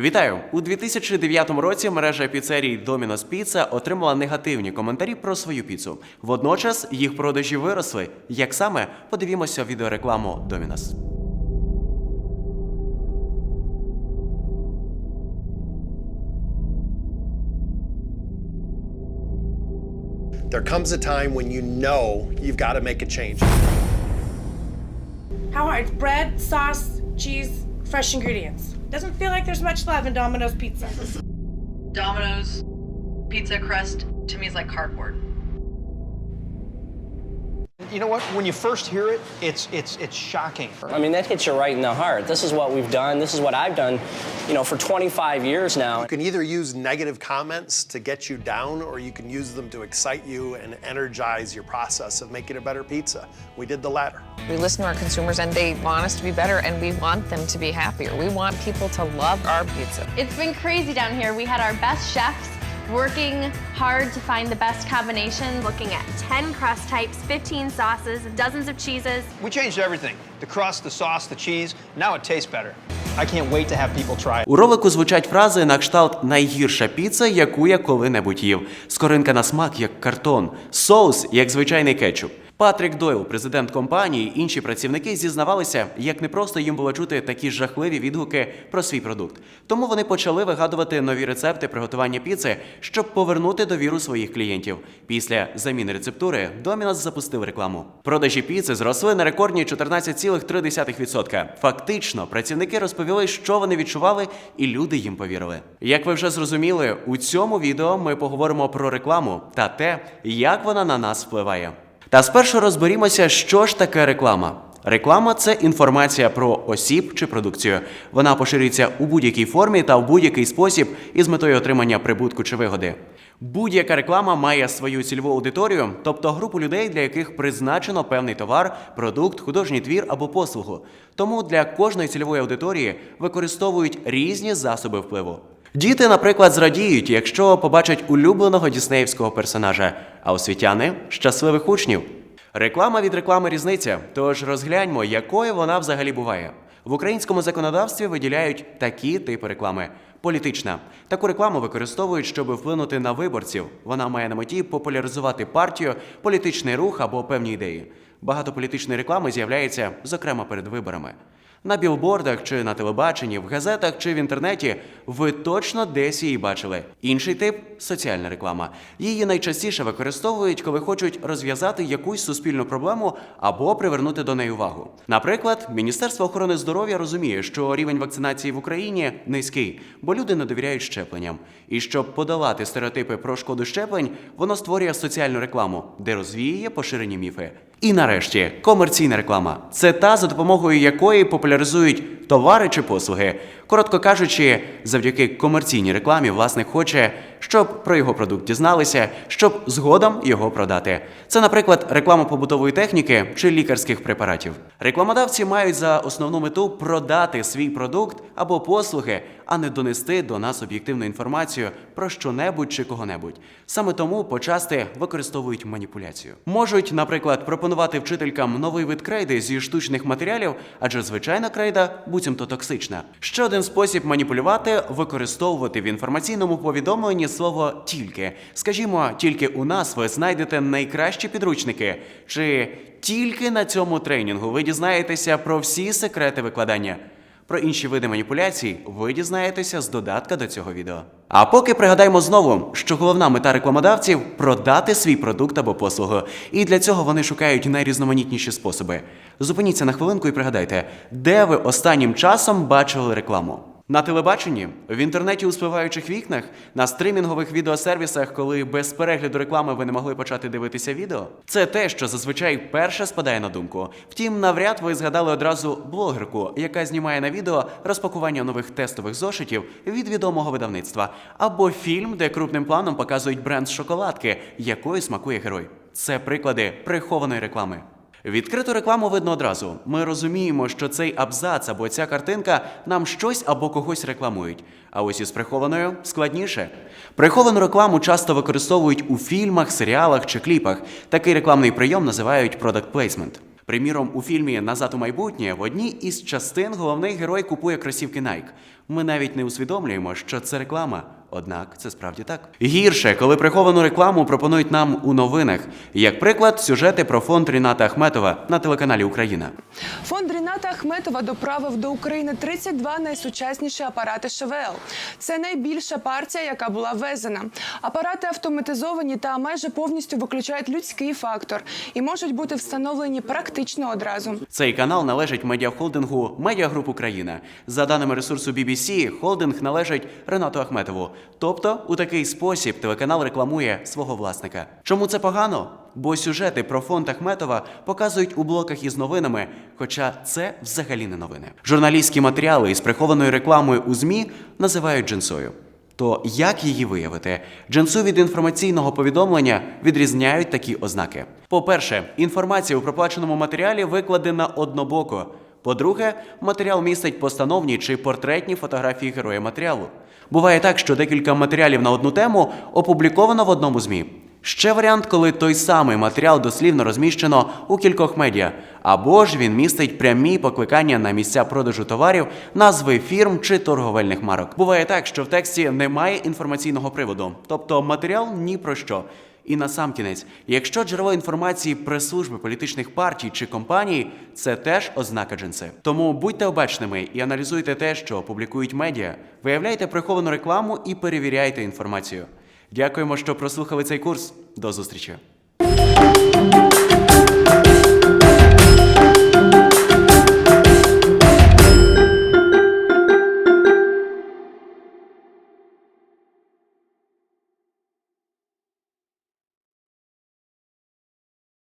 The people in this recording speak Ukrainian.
Вітаю! У 2009 році мережа піцерій Domino's Pizza отримала негативні коментарі про свою піцу. Водночас їх продажі виросли. Як саме подивімося відеорекламу Domino's. There comes a time when you know you've got to make a change. How hard? Bread, sauce, cheese, fresh ingredients. Doesn't feel like there's much love in Domino's pizza. Domino's pizza crust to me is like cardboard. You know what? When you first hear it, it's it's it's shocking. I mean, that hits you right in the heart. This is what we've done. This is what I've done, you know, for 25 years now. You can either use negative comments to get you down, or you can use them to excite you and energize your process of making a better pizza. We did the latter. We listen to our consumers and they want us to be better and we want them to be happier. We want people to love our pizza. It's been crazy down here. We had our best chefs working hard to find the best combination, looking at 10 crust types, 15 sauces, dozens of cheeses. We changed everything: the crust, the sauce, the cheese. Now it tastes better. I can't wait to have people try it. У ролику звучать фрази на кшталт найгірша піца, яку я коли-небудь їв. Скоринка на смак як картон, соус як звичайний кетчуп. Патрік Дойл, президент компанії, інші працівники зізнавалися, як непросто їм було чути такі жахливі відгуки про свій продукт. Тому вони почали вигадувати нові рецепти приготування піци, щоб повернути довіру своїх клієнтів. Після заміни рецептури Домінос запустив рекламу. Продажі піци зросли на рекордні 14,3%. Фактично, працівники розповіли, що вони відчували, і люди їм повірили. Як ви вже зрозуміли, у цьому відео ми поговоримо про рекламу та те, як вона на нас впливає. Та спершу розберімося, що ж таке реклама. Реклама це інформація про осіб чи продукцію. Вона поширюється у будь-якій формі та в будь-який спосіб із метою отримання прибутку чи вигоди. Будь-яка реклама має свою цільову аудиторію, тобто групу людей, для яких призначено певний товар, продукт, художній твір або послугу. Тому для кожної цільової аудиторії використовують різні засоби впливу. Діти, наприклад, зрадіють, якщо побачать улюбленого діснеївського персонажа, а освітяни щасливих учнів. Реклама від реклами різниця. Тож розгляньмо, якою вона взагалі буває. В українському законодавстві виділяють такі типи реклами. Політична. Таку рекламу використовують, щоб вплинути на виборців. Вона має на меті популяризувати партію, політичний рух або певні ідеї. Багато політичної реклами з'являється, зокрема, перед виборами. На білбордах чи на телебаченні, в газетах чи в інтернеті ви точно десь її бачили. Інший тип соціальна реклама. Її найчастіше використовують, коли хочуть розв'язати якусь суспільну проблему або привернути до неї увагу. Наприклад, Міністерство охорони здоров'я розуміє, що рівень вакцинації в Україні низький, бо люди не довіряють щепленням. І щоб подолати стереотипи про шкоду щеплень, воно створює соціальну рекламу, де розвіює поширені міфи. І нарешті комерційна реклама це та, за допомогою якої популяризують товари чи послуги. Коротко кажучи, завдяки комерційній рекламі власник хоче, щоб про його продукт дізналися, щоб згодом його продати. Це, наприклад, реклама побутової техніки чи лікарських препаратів. Рекламодавці мають за основну мету продати свій продукт або послуги, а не донести до нас об'єктивну інформацію про що-небудь чи кого-небудь. Саме тому почасти використовують маніпуляцію. Можуть, наприклад, пропонувати вчителькам новий вид крейди зі штучних матеріалів, адже звичайна крейда буцімто токсична. Ще один спосіб маніпулювати використовувати в інформаційному повідомленні слово тільки. Скажімо, тільки у нас ви знайдете найкращі підручники, чи тільки на цьому тренінгу ви дізнаєтеся про всі секрети викладання. Про інші види маніпуляцій ви дізнаєтеся з додатка до цього відео. А поки пригадаємо знову, що головна мета рекламодавців продати свій продукт або послугу. І для цього вони шукають найрізноманітніші способи. Зупиніться на хвилинку і пригадайте, де ви останнім часом бачили рекламу. На телебаченні, в інтернеті у спливаючих вікнах, на стримінгових відеосервісах, коли без перегляду реклами ви не могли почати дивитися відео. Це те, що зазвичай перше спадає на думку. Втім, навряд ви згадали одразу блогерку, яка знімає на відео розпакування нових тестових зошитів від відомого видавництва, або фільм, де крупним планом показують бренд шоколадки, якою смакує герой. Це приклади прихованої реклами. Відкриту рекламу видно одразу. Ми розуміємо, що цей абзац або ця картинка нам щось або когось рекламують. А ось із прихованою складніше. Приховану рекламу часто використовують у фільмах, серіалах чи кліпах. Такий рекламний прийом називають product placement. Приміром, у фільмі Назад у майбутнє в одній із частин головний герой купує кросівки Nike. Ми навіть не усвідомлюємо, що це реклама. Однак це справді так. Гірше, коли приховану рекламу пропонують нам у новинах. Як приклад, сюжети про фонд Ріната Ахметова на телеканалі Україна. Фонд Ріната Ахметова доправив до України 32 найсучасніші апарати ШВЛ. Це найбільша партія, яка була ввезена. Апарати автоматизовані та майже повністю виключають людський фактор і можуть бути встановлені практично одразу. Цей канал належить медіахолдингу Медіагруп Україна. За даними ресурсу BBC, холдинг належить Ренату Ахметову. Тобто, у такий спосіб телеканал рекламує свого власника. Чому це погано? Бо сюжети про фонд Ахметова показують у блоках із новинами, хоча це взагалі не новини. Журналістські матеріали із прихованою рекламою у ЗМІ називають джинсою. То як її виявити? Джинсу від інформаційного повідомлення відрізняють такі ознаки. По-перше, інформація у проплаченому матеріалі викладена однобоко. По-друге, матеріал містить постановні чи портретні фотографії героя матеріалу. Буває так, що декілька матеріалів на одну тему опубліковано в одному ЗМІ. Ще варіант, коли той самий матеріал дослівно розміщено у кількох медіа, або ж він містить прямі покликання на місця продажу товарів, назви фірм чи торговельних марок. Буває так, що в тексті немає інформаційного приводу, тобто матеріал ні про що. І насамкінець, якщо джерело інформації прес-служби політичних партій чи компаній, це теж ознака джинси. Тому будьте обачними і аналізуйте те, що публікують медіа, виявляйте приховану рекламу і перевіряйте інформацію. Дякуємо, що прослухали цей курс. До зустрічі!